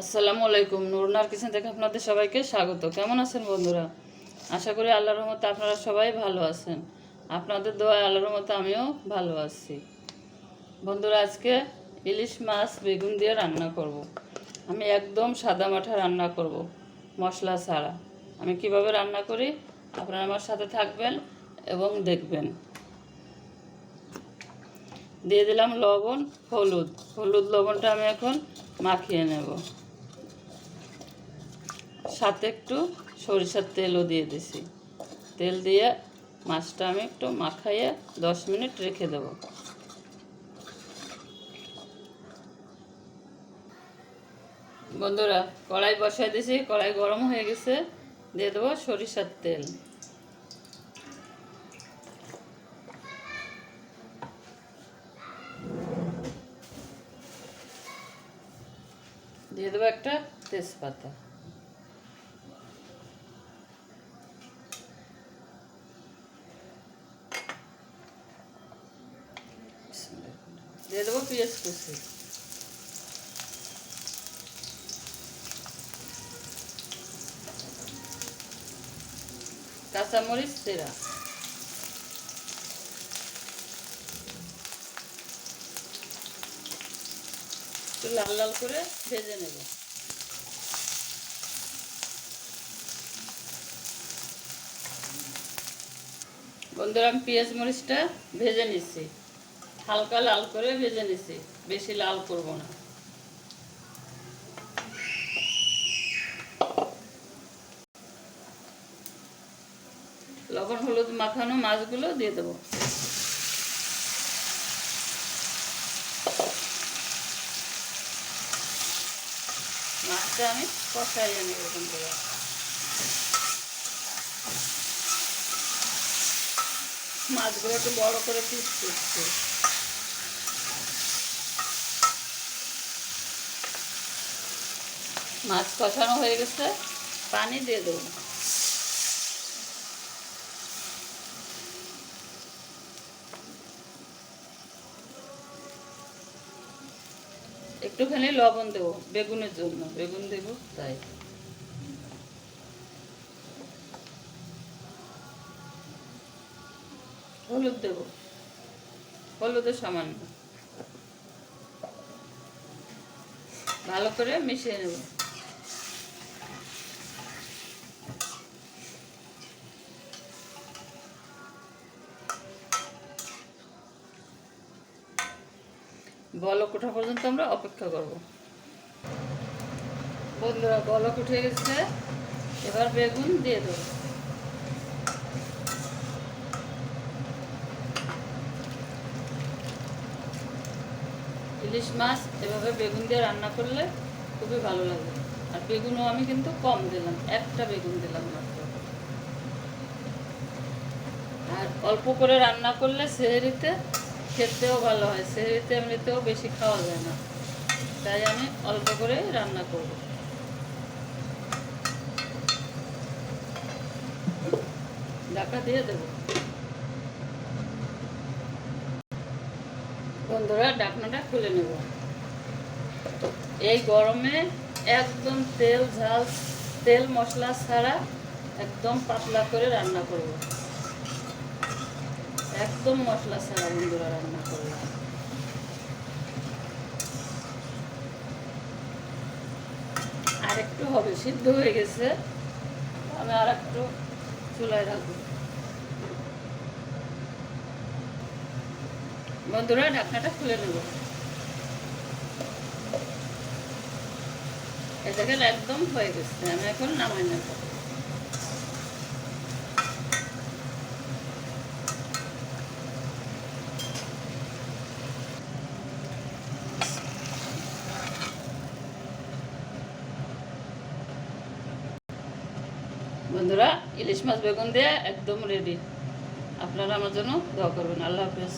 আসসালামু আলাইকুম। নুরনার কিচেন থেকে আপনাদের সবাইকে স্বাগত। কেমন আছেন বন্ধুরা? আশা করি আল্লাহর রহমতে আপনারা সবাই ভালো আছেন। আপনাদের দোয়ায় আল্লাহর রহমতে আমিও ভালো আছি। বন্ধুরা, আজকে ইলিশ মাছ বেগুন দিয়ে রান্না করব। আমি একদম সাদা মাঠা রান্না করব, মশলা ছাড়া। আমি কীভাবে রান্না করি আপনারা আমার সাথে থাকবেন এবং দেখবেন। দিয়ে দিলাম লবণ, হলুদ। হলুদ লবণটা আমি এখন মাখিয়ে নেব। সাথে একটু সরিষার তেলও দিয়ে দিছি। তেল দিয়ে মাছটা আমি একটু মাখাইয়ে দশ মিনিট রেখে দেব। বন্ধুরা, কড়াই বসাই দিয়েছি কড়াই গরম হয়ে গেছে, দিয়ে দেবো সরিষার তেল। দিয়ে দেবো একটা তেজপাতা। দিয়ে দেবো পেঁয়াজ কুচি। কাঁচামরিচ চেরা একটু লাল লাল করে ভেজে নেব। বন্ধুরা, আমি পেঁয়াজ মরিচটা ভেজে নিচ্ছি। হালকা লাল করে ভেজে নিচ্ছি বেশি লাল করব না। লবণ, হলুদ মাখানো মাছগুলো দিয়ে দেবো। মাছটা আমি কষাইয়ে নেব বন্ধুরা মাছগুলো একটু বড় করে পিস করছি। মাছ কষানো হয়ে গেছে। পানি দিয়ে দেবো। একটুখানি লবণ দেবো, বেগুনের জন্য। বেগুন দেব, তাই। হলুদ দেব। হলুদের সামান্য। ভালো করে মিশিয়ে নেব। বলক ওঠা পর্যন্ত আমরা অপেক্ষা করব। বন্ধুরা বলক উঠে গেছে। এবার বেগুন দিয়ে দেবো। ইলিশ মাছ এভাবে বেগুন দিয়ে রান্না করলে খুবই ভালো লাগে। আর বেগুনও আমি কিন্তু কম দিলাম, একটা বেগুন দিলাম মাত্র। আর অল্প করে রান্না করলে সেহরিতে খেতেও ভালো হয় সেহরিতে এমনিতেও বেশি খাওয়া যায় না। তাই আমি অল্প করে রান্না করব। ঢাকা দিয়ে দেবো। বন্ধুরা, ডাকনাটা খুলে নেব। এই গরমে একদম তেল, ঝাল, তেল মশলা ছাড়া একদম পাতলা করে রান্না করব। একদম মশলা ছাড়া বন্ধুরা রান্না করলাম আর একটু হবে, সিদ্ধ হয়ে গেছে। আমি আর একটু চুলায় রাখব। বন্ধুরা, ঢাকনাটা খুলে নেব। দেখেন, একদম হয়ে গেছে। আমি এখন নামাই নেব। বন্ধুরা ইলিশ মাছ বেগুন দিয়ে একদম রেডি আপনারা আমার জন্য দোয়া করবেন। আল্লাহ হাফেজ।